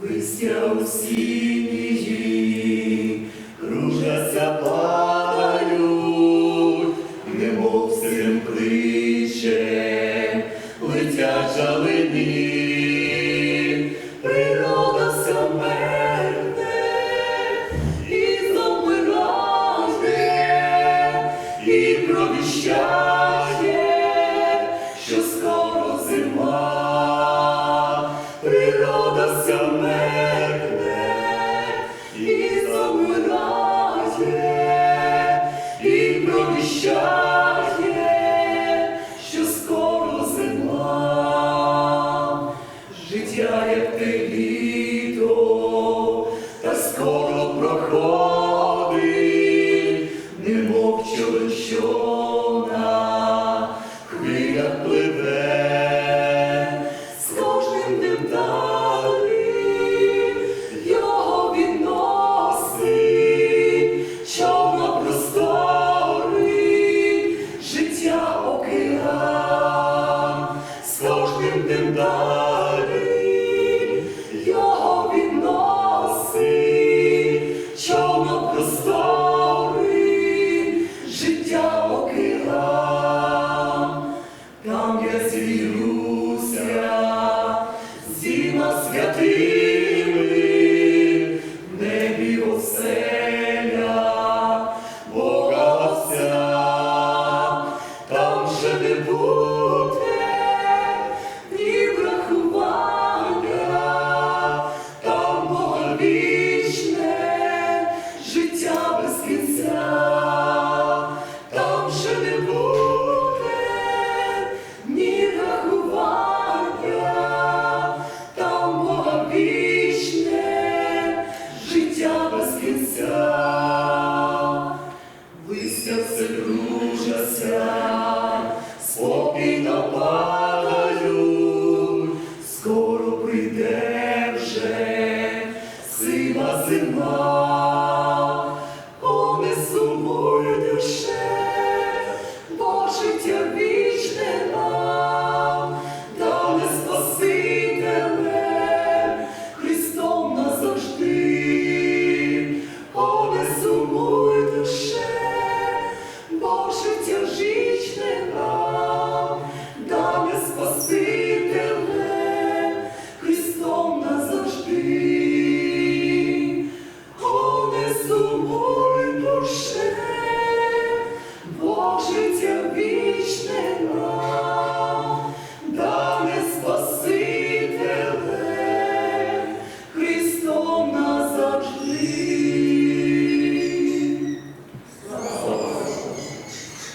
листя осінні, кружаться падають, немов кличе, летять жалини, природа все і знову і провіщає. show. земна.